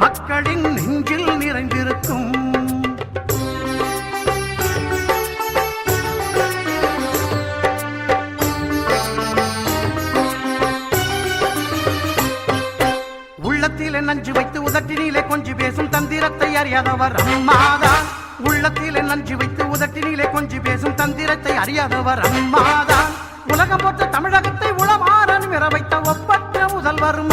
மக்களின் நெஞ்சில் நிறைந்திருக்கும். உள்ளத்திலே நஞ்சு வைத்து உதட்டினிலே கொஞ்சி பேசும் தந்திரத்தை அறியாதவர் அம்மாதான் உள்ளத்திலே நஞ்சு வைத்து உதட்டினிலே கொஞ்சி பேசும் தந்திரத்தை அறியாதவர் அம்மாதான் உலகம் போட்ட தமிழகத்தை உளமாறன் மிற வைத்த ஒப்பற்ற முதல்வரும்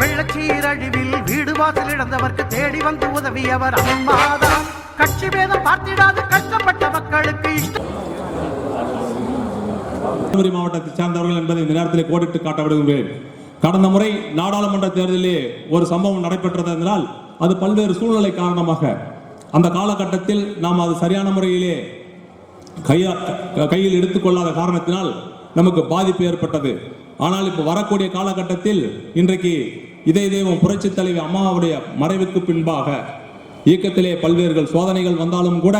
வெள்ளச்சீரழிவில் வீடு வாசல் இழந்தவர்க்கு தேடி வந்து உதவியவர் அம்மாதான். கட்சி பேதம் பார்த்திடாது கஷ்டப்பட்ட மக்களுக்கு இஷ்டம் தருமபுரி மாவட்டத்தை சார்ந்தவர்கள் என்பதை இந்த நேரத்தில் கோடிட்டு காட்ட விடுகிறேன் கடந்த முறை நாடாளுமன்ற தேர்தலிலே ஒரு சம்பவம் நடைபெற்றது என்றால் அது பல்வேறு சூழ்நிலை காரணமாக அந்த காலகட்டத்தில் நாம் அது சரியான முறையிலே கையா கையில் எடுத்துக்கொள்ளாத காரணத்தினால் நமக்கு பாதிப்பு ஏற்பட்டது. ஆனால் இப்போ வரக்கூடிய காலகட்டத்தில் இன்றைக்கு இதய தெய்வம் புரட்சித் தலைவி அம்மாவுடைய மறைவுக்கு பின்பாக இயக்கத்திலே பல்வேறு சோதனைகள் வந்தாலும் கூட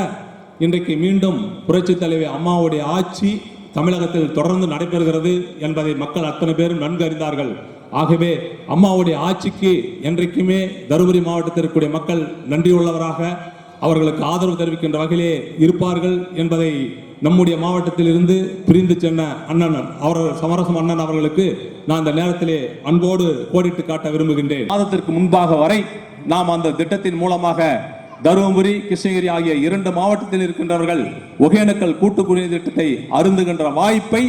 இன்றைக்கு மீண்டும் புரட்சித் தலைவி அம்மாவுடைய ஆட்சி தமிழகத்தில் தொடர்ந்து நடைபெறுகிறது என்பதை மக்கள் அத்தனை பேரும் நன்கு அறிந்தார்கள். ஆகவே அம்மாவுடைய ஆட்சிக்கு என்றைக்குமே தருமபுரி மாவட்டத்தில் இருக்கக்கூடிய மக்கள் நன்றியுள்ளவராக அவர்களுக்கு ஆதரவு தெரிவிக்கின்ற வகையிலே இருப்பார்கள் என்பதை நம்முடைய மாவட்டத்திலிருந்து பிரிந்து சென்ற அண்ணன் அவர் சமரசம் அண்ணன் அவர்களுக்கு நான் அந்த நேரத்திலே அன்போடு கோடிட்டு காட்ட விரும்புகின்றேன். மாதத்திற்கு முன்பாக வரை நாம் அந்த திட்டத்தின் மூலமாக தருமபுரி கிருஷ்ணகிரி ஆகிய இரண்டு மாவட்டத்தில் இருக்கின்றவர்கள் ஒகேனக்கல் கூட்டு திட்டத்தை அருந்துகின்ற வாய்ப்பை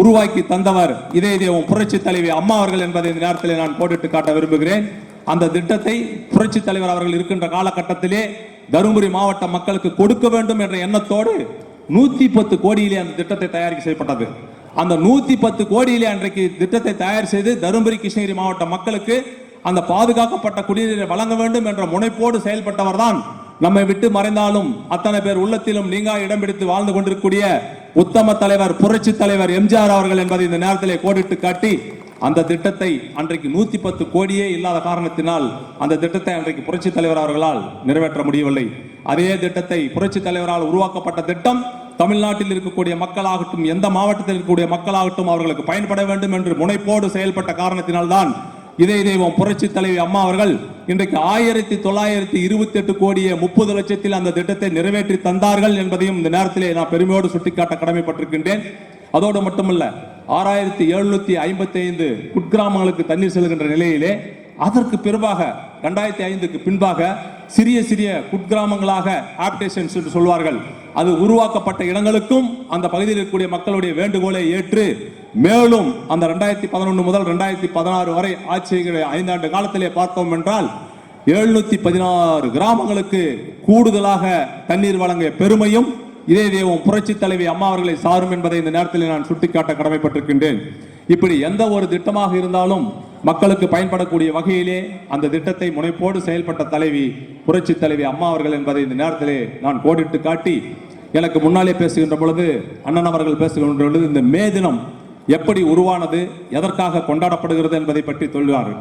உருவாக்கி தந்தவர் இதே தேவம் புரட்சி தலைவி அம்மா அவர்கள் என்பதை இந்த நேரத்தில் நான் போட்டுட்டு காட்ட விரும்புகிறேன். அந்த திட்டத்தை புரட்சி தலைவர் அவர்கள் இருக்கின்ற காலகட்டத்திலே தருமபுரி மாவட்ட மக்களுக்கு கொடுக்க வேண்டும் என்ற எண்ணத்தோடு நூத்தி பத்து கோடியிலே அந்த திட்டத்தை தயாரிக்க செய்யப்பட்டது அந்த நூத்தி பத்து கோடியிலே அன்றைக்கு திட்டத்தை தயார் செய்து தருமபுரி கிருஷ்ணகிரி மாவட்ட மக்களுக்கு அந்த பாதுகாக்கப்பட்ட குடிநீரை வழங்க வேண்டும் என்ற முனைப்போடு செயல்பட்டவர் தான் நம்மை விட்டு மறைந்தாலும் அத்தனை பேர் உள்ளத்திலும் நீங்கா இடம் பிடித்து வாழ்ந்து கொண்டிருக்கக்கூடிய உத்தம தலைவர் புரட்சி தலைவர் எம்ஜிஆர் அவர்கள் என்பதை இந்த நேரத்திலே கோடிட்டு காட்டி அந்த திட்டத்தை அன்றைக்கு நூத்தி பத்து கோடியே இல்லாத காரணத்தினால் அந்த திட்டத்தை அன்றைக்கு புரட்சி தலைவர் அவர்களால் நிறைவேற்ற முடியவில்லை. அதே திட்டத்தை புரட்சி தலைவரால் உருவாக்கப்பட்ட திட்டம் தமிழ்நாட்டில் இருக்கக்கூடிய மக்களாகட்டும் எந்த மாவட்டத்தில் இருக்கக்கூடிய மக்களாகட்டும் அவர்களுக்கு பயன்பட வேண்டும் என்று முனைப்போடு செயல்பட்ட காரணத்தினால்தான் இதே தெய்வம் புரட்சி தலைவி அம்மா அவர்கள் இன்றைக்கு ஆயிரத்தி தொள்ளாயிரத்தி இருபத்தி எட்டு கோடியே முப்பது லட்சத்தில் அந்த திட்டத்தை நிறைவேற்றி தந்தார்கள் என்பதையும் இந்த நேரத்திலே நான் பெருமையோடு சுட்டிக்காட்ட கடமைப்பட்டிருக்கின்றேன். அதோடு மட்டுமல்ல ஆறாயிரத்தி எழுநூத்தி ஐம்பத்தி ஐந்து குட்கிராமங்களுக்கு தண்ணீர் செல்கின்ற நிலையிலே அதற்கு பிறவாக ரெண்டாயிரத்தி ஐந்துக்கு பின்பாக சிறிய சிறிய குட்கிராமங்களாக ஆப்டேஷன்ஸ் என்று சொல்வார்கள். அது உருவாக்கப்பட்ட இடங்களுக்கும் அந்த பகுதியில் இருக்கக்கூடிய மக்களுடைய வேண்டுகோளை ஏற்று மேலும் அந்த ரெண்டாயிரத்தி பதினொன்று முதல் ரெண்டாயிரத்தி பதினாறு வரை ஆட்சியுடைய ஐந்தாண்டு காலத்திலே பார்த்தோம் என்றால் எழுநூத்தி பதினாறு கிராமங்களுக்கு கூடுதலாக தண்ணீர் வழங்கிய பெருமையும் இதே தெய்வம் புரட்சி தலைவி அம்மா அவர்களை சாரும் என்பதை இந்த நேரத்தில் நான் சுட்டிக்காட்ட கடமைப்பட்டிருக்கின்றேன். இப்படி எந்த ஒரு திட்டமாக இருந்தாலும் மக்களுக்கு பயன்படக்கூடிய வகையிலே அந்த திட்டத்தை முனைப்போடு செயல்பட்ட தலைவி புரட்சி தலைவி அம்மா அவர்கள் என்பதை இந்த நேரத்திலே நான் கோடிட்டு காட்டி எனக்கு முன்னாலே பேசுகின்ற பொழுது அண்ணன் அவர்கள் பேசுகின்ற பொழுது இந்த மே தினம் எப்படி உருவானது எதற்காக கொண்டாடப்படுகிறது என்பதை பற்றி சொல்கிறார்கள்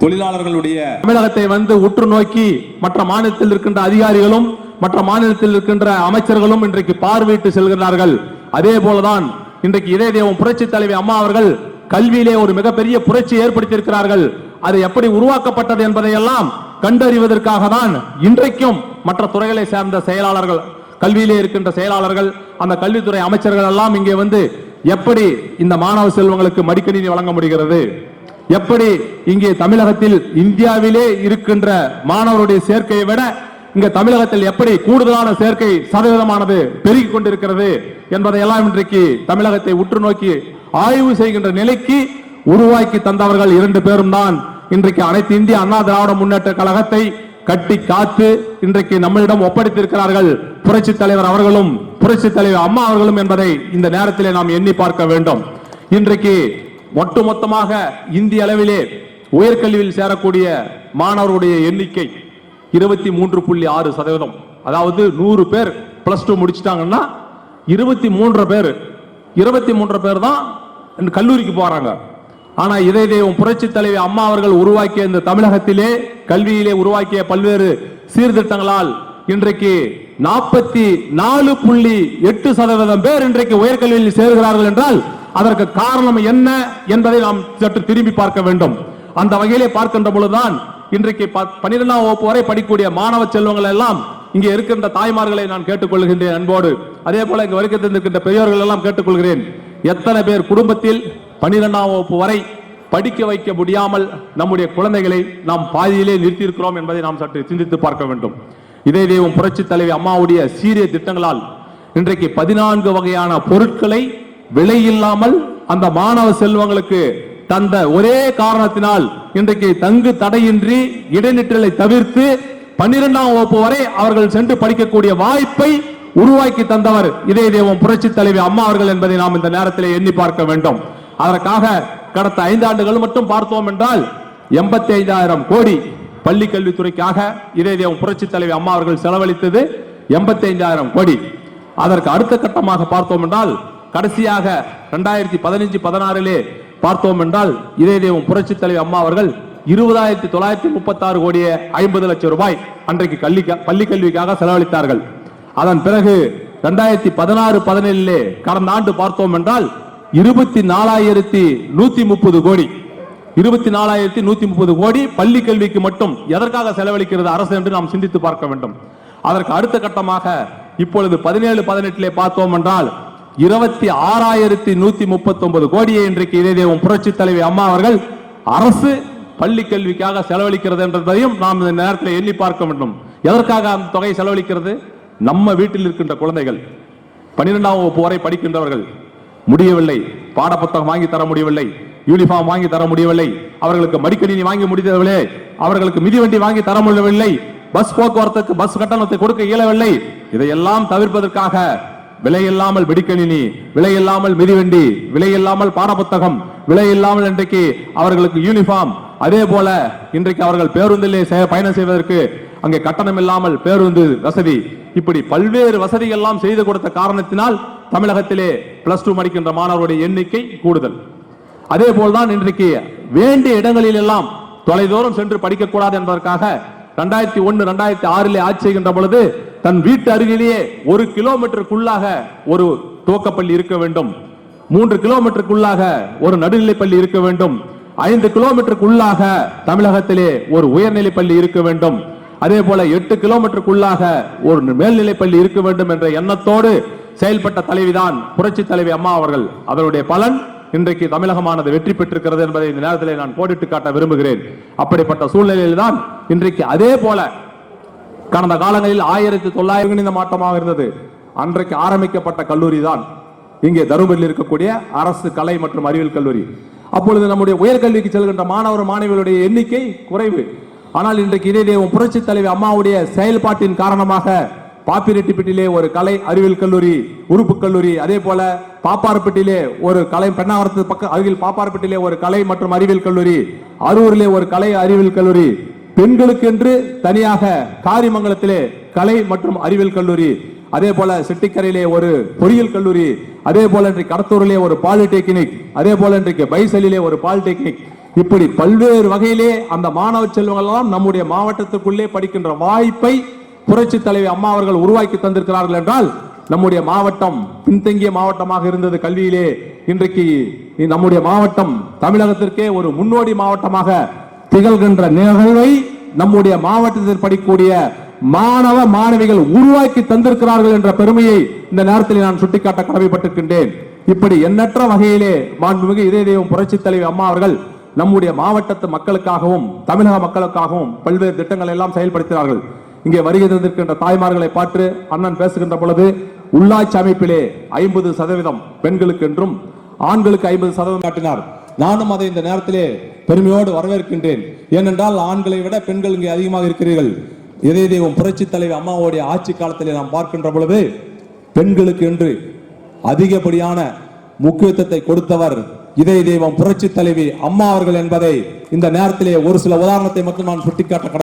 தொழிலாளர்களுடைய தமிழகத்தை வந்து உற்று நோக்கி மற்ற மாநிலத்தில் இருக்கின்ற அதிகாரிகளும் மற்ற மாநிலத்தில் இருக்கின்ற அமைச்சர்களும் இன்றைக்கு பார்வையிட்டு செல்கிறார்கள். அதே போலதான் இன்றைக்கு இதய தெய்வம் புரட்சி தலைவி அம்மா அவர்கள் கல்வியிலே ஒரு மிகப்பெரிய புரட்சி ஏற்படுத்தியிருக்கிறார்கள். அது எப்படி உருவாக்கப்பட்டது என்பதையெல்லாம் கண்டறிவதற்காக தான் இன்றைக்கும் மற்ற துறைகளை சேர்ந்த செயலாளர்கள் கல்வியிலே இருக்கின்ற செயலாளர்கள் அந்த கல்வித்துறை அமைச்சர்கள் எல்லாம் இங்கே வந்து எப்படி இந்த மாணவ செல்வங்களுக்கு மடிக்கணினி வழங்க முடிகிறது? எப்படி இங்கே தமிழகத்தில் இந்தியாவிலே இருக்கின்ற மாணவருடைய சேர்க்கையை விட இங்க தமிழகத்தில் எப்படி கூடுதலான சேர்க்கை சதவீதமானது பெருகிக் கொண்டிருக்கிறது என்பதையெல்லாம் இன்றைக்கு தமிழகத்தை உற்று நோக்கி ஆய்வு செய்கின்ற நிலைக்கு உருவாக்கி தந்தவர்கள் இரண்டு பேரும் தான். இன்றைக்கு அனைத்து இந்திய அண்ணா திராவிட முன்னேற்ற கழகத்தை கட்டி காத்து இன்றைக்கு நம்மளிடம் ஒப்படைத்திருக்கிறார்கள். புரட்சி தலைவர் அவர்களும் புரட்சி தலைவர் அம்மா அவர்களும் என்பதை இந்த நேரத்திலே நாம் எண்ணி பார்க்க வேண்டும். இன்றைக்கு ஒட்டுமொத்தமாக இந்திய அளவிலே உயர்கல்வியில் சேரக்கூடிய மாணவருடைய எண்ணிக்கை இருபத்தி மூன்று புள்ளி ஆறு சதவீதம். அதாவது நூறு பேர் பிளஸ் டூ முடிச்சிட்டாங்கன்னா இருபத்தி மூன்று பேர். இருபத்தி மூன்று பேர் தான் கல்லூரிக்கு போறாங்க. ஆனா இதே தெய்வம் புரட்சி தலைவி அம்மா அவர்கள் உருவாக்கிய இந்த தமிழகத்திலே கல்வியிலே உருவாக்கிய பல்வேறு சீர்திருத்தங்களால் இன்றைக்கு நாற்பத்தி நாலு புள்ளி எட்டு சதவீதம் பேர் இன்றைக்கு உயர்கல்வியில் சேர்கிறார்கள் என்றால் அதற்கு காரணம் என்ன என்பதை நாம் சற்று திரும்பி பார்க்க வேண்டும். அந்த வகையிலே பார்க்கின்ற பொழுதுதான் இன்றைக்கு ப- பன்னிரெண்டாம் வகுப்பு வரை படிக்கக்கூடிய மாணவ செல்வங்கள் எல்லாம் இங்கே இருக்கின்ற தாய்மார்களை நான் கேட்டுக்கொள்கின்றேன் அன்போடு. அதே போல இங்கு வருகை தந்திருக்கின்ற பெரியோர்கள் எல்லாம் கேட்டுக்கொள்கிறேன். எத்தனை பேர் குடும்பத்தில் பன்னிரெண்டாம் வகுப்பு வரை படிக்க வைக்க முடியாமல் நம்முடைய குழந்தைகளை நாம் பாதியிலே நிறுத்தியிருக்கிறோம் என்பதை நாம் சற்று சிந்தித்து பார்க்க வேண்டும். இதே தெய்வம் புரட்சி தலைவி அம்மாவுடைய சீரிய திட்டங்களால் இன்றைக்கு பதினான்கு வகையான பொருட்களை விலை இல்லாமல் அந்த மாணவ செல்வங்களுக்கு தந்த ஒரே காரணத்தினால் இன்றைக்கு தங்கு தடையின்றி இடைநிற்றலை தவிர்த்து பன்னிரெண்டாம் வகுப்பு வரை அவர்கள் சென்று படிக்கக்கூடிய வாய்ப்பை உருவாக்கி தந்தவர் இதே தேவம் புரட்சி தலைவி அம்மா அவர்கள் என்பதை நாம் இந்த நேரத்தில் எண்ணி பார்க்க வேண்டும். அதற்காக கடந்த ஐந்தாண்டுகள் மட்டும் பார்த்தோம் என்றால் எண்பத்தி ஐந்தாயிரம் கோடி பள்ளி கல்வித்துறைக்காக இதே தேவம் புரட்சி தலைவி அம்மா அவர்கள் செலவழித்தது எண்பத்தி ஐந்தாயிரம் கோடி. அதற்கு அடுத்த கட்டமாக பார்த்தோம் என்றால் கடைசியாக ரெண்டாயிரத்தி பதினஞ்சு பதினாறிலே பார்த்தோம் என்றால் இதே தெய்வம் புரட்சி தலைவி அம்மா அவர்கள் இருபதாயிரத்தி தொள்ளாயிரத்தி முப்பத்தி ஆறு கோடியே ஐம்பது லட்சம் ரூபாய் அன்றைக்கு கல்வி பள்ளி கல்விக்காக செலவழித்தார்கள். அதன் பிறகு ரெண்டாயிரத்தி பதினாறு பதினேழுலே கடந்த ஆண்டு பார்த்தோம் என்றால் இருபத்தி நாலாயிரத்தி நூத்தி முப்பது கோடி. இருபத்தி நாலாயிரத்தி நூத்தி முப்பது கோடி பள்ளி கல்விக்கு மட்டும் எதற்காக செலவழிக்கிறது அரசு என்று நாம் சிந்தித்து பார்க்க வேண்டும். அதற்கு அடுத்த கட்டமாக இப்பொழுது பதினேழு பதினெட்டிலே பார்த்தோம் என்றால் இருபத்தி ஆறாயிரத்தி நூத்தி முப்பத்தி ஒன்பது கோடியை இன்றைக்கு இதே தேவம் புரட்சி தலைவி அம்மா அவர்கள் அரசு பள்ளி கல்விக்காக செலவழிக்கிறது என்றதையும் நாம் இந்த நேரத்தில் எண்ணி பார்க்க வேண்டும். எதற்காக அந்த தொகை செலவழிக்கிறது? நம்ம வீட்டில் இருக்கின்ற குழந்தைகள் பன்னிரெண்டாம் வகுப்பு வரை படிக்கின்றவர்கள் முடியவில்லை. பாடப்புத்தகம் வாங்கி தர முடியவில்லை. யூனிஃபார்ம் வாங்கி தர முடியவில்லை. அவர்களுக்கு மடிக்கணினி வாங்கி முடியவில்லை அவர்களுக்கு மிதிவண்டி வாங்கி தர முடியவில்லை. பஸ் போக்குவரத்துக்கு பஸ் கட்டணத்தை கொடுக்க இயலவில்லை. இதையெல்லாம் தவிர்ப்பதற்காக விலையில்லாமல் வெடிக்கணினி விலையில்லாமல் மிதிவண்டி விலையில்லாமல் பாடப்புத்தகம் விலையில்லாமல் இன்றைக்கு அவர்களுக்கு யூனிஃபார்ம் அதே போல இன்றைக்கு அவர்கள் பேருந்திலே பயணம் செய்வதற்கு அங்கே கட்டணம் இல்லாமல் பேருந்து வசதி. இப்படி பல்வேறு வசதிகள்லாம் எல்லாம் செய்து கொடுத்த காரணத்தினால் தமிழகத்திலே பிளஸ் டூ படிக்கின்ற மாணவருடைய எண்ணிக்கை கூடுதல். அதே போல்தான் இன்றைக்கு வேண்டிய இடங்களில் எல்லாம் தொலைதூரம் சென்று படிக்கக்கூடாது என்பதற்காக ரெண்டாயிரத்தி ஒன்னு ரெண்டாயிரத்தி ஆறிலே ஆட்சி செய்கின்ற பொழுது தன் வீட்டு அருகிலேயே ஒரு கிலோமீட்டருக்குள்ளாக ஒரு துவக்கப்பள்ளி இருக்க வேண்டும். மூன்று கிலோமீட்டருக்குள்ளாக ஒரு நடுநிலைப்பள்ளி இருக்க வேண்டும். ஐந்து கிலோமீட்டருக்குள்ளாக தமிழகத்திலே ஒரு உயர்நிலை பள்ளி இருக்க வேண்டும். அதே போல எட்டு கிலோமீட்டருக்குள்ளாக ஒரு மேல்நிலை பள்ளி இருக்க வேண்டும் என்ற எண்ணத்தோடு செயல்பட்ட தலைவிதான் புரட்சி தலைவி அம்மா அவர்கள். அவருடைய பலன் இன்றைக்கு தமிழகமானது வெற்றி பெற்றிருக்கிறது என்பதை இந்த நேரத்தில் நான் கோடிட்டு காட்ட விரும்புகிறேன். அப்படிப்பட்ட சூழ்நிலையில் தான் இன்றைக்கு அதே போல கடந்த காலங்களில் ஆயிரத்தி தொள்ளாயிரம் இந்த மாற்றமாக இருந்தது. அன்றைக்கு ஆரம்பிக்கப்பட்ட கல்லூரி தான். இங்கே தருமபுரியில் இருக்கக்கூடிய அரசு கலை மற்றும் அறிவியல் கல்லூரி. அப்பொழுது நம்முடைய உயர்கல்விக்கு செல்கின்ற மாணவர் மாணவிகளுடைய எண்ணிக்கை குறைவு. ஆனால் இன்றைக்கு இடையிலே புரட்சி தலைவி அம்மாவுடைய செயல்பாட்டின் காரணமாக பாப்பிரெட்டிப்பட்டிலே ஒரு கலை அறிவியல் கல்லூரி உறுப்பு கல்லூரி அதே போல பாப்பாரப்பட்டியிலே ஒரு கலை பெண்ணாவரத்து பக்கம் அருகில் பாப்பாரப்பட்டியிலே ஒரு கலை மற்றும் அறிவியல் கல்லூரி அரூரிலே ஒரு கலை அறிவியல் கல்லூரி பெண்களுக்கு என்று தனியாக காரிமங்கலத்திலே கலை மற்றும் அறிவியல் கல்லூரி அதே போல செட்டிக்கரையிலே ஒரு பொறியியல் கல்லூரி அதே போல இன்றைக்கு கடத்தூரிலே ஒரு பாலிடெக்னிக் அதே போல இன்றைக்கு பைசலிலே ஒரு பாலிடெக்னிக். இப்படி பல்வேறு வகையிலே அந்த மாணவ செல்வங்கள் எல்லாம் நம்முடைய மாவட்டத்துக்குள்ளே படிக்கின்ற வாய்ப்பை புரட்சி தலைவி அம்மா அவர்கள் உருவாக்கி தந்திருக்கிறார்கள் என்றால் நம்முடைய மாவட்டம் பின்தங்கிய மாவட்டமாக இருந்தது கல்வியிலே. இன்றைக்கு நம்முடைய மாவட்டம் தமிழகத்திற்கே ஒரு முன்னோடி மாவட்டமாக திகழ்கின்ற நிகழ்வை நம்முடைய மாவட்டத்தில் படிக்கக்கூடிய மாணவ மாணவிகள் உருவாக்கி தந்திருக்கிறார்கள் என்ற பெருமையை இந்த நேரத்தில் நான் சுட்டிக்காட்ட கடமைப்பட்டிருக்கின்றேன். இப்படி எண்ணற்ற வகையிலே மாண்புமிகு இதய தெய்வம் புரட்சி தலைவி அம்மா அவர்கள் நம்முடைய மாவட்டத்து மக்களுக்காகவும் தமிழக மக்களுக்காகவும் பல்வேறு திட்டங்களை எல்லாம் செயல்படுத்தினார்கள். இங்கே வருகை தந்திருக்கின்ற தாய்மார்களை பார்த்து அண்ணன் பேசுகின்ற பொழுது உள்ளாட்சி அமைப்பிலே ஐம்பது சதவீதம் பெண்களுக்கு என்றும் ஆண்களுக்கு ஐம்பது சதவீதம் காட்டினார் நானும் அதை இந்த நேரத்திலே பெருமையோடு வரவேற்கின்றேன். ஏனென்றால் ஆண்களை விட பெண்கள் இங்கே அதிகமாக இருக்கிறீர்கள். இதய தெய்வம் புரட்சி தலைவி அம்மாவுடைய ஆட்சி காலத்திலே நாம் பார்க்கின்ற பொழுது பெண்களுக்கு என்று அதிகப்படியான முக்கியத்துவத்தை கொடுத்தவர் இதய தெய்வம் புரட்சி தலைவி அம்மா அவர்கள் என்பதை இந்த நேரத்திலே ஒரு சில உதாரணத்தை மட்டும் நான் சுட்டிக்காட்ட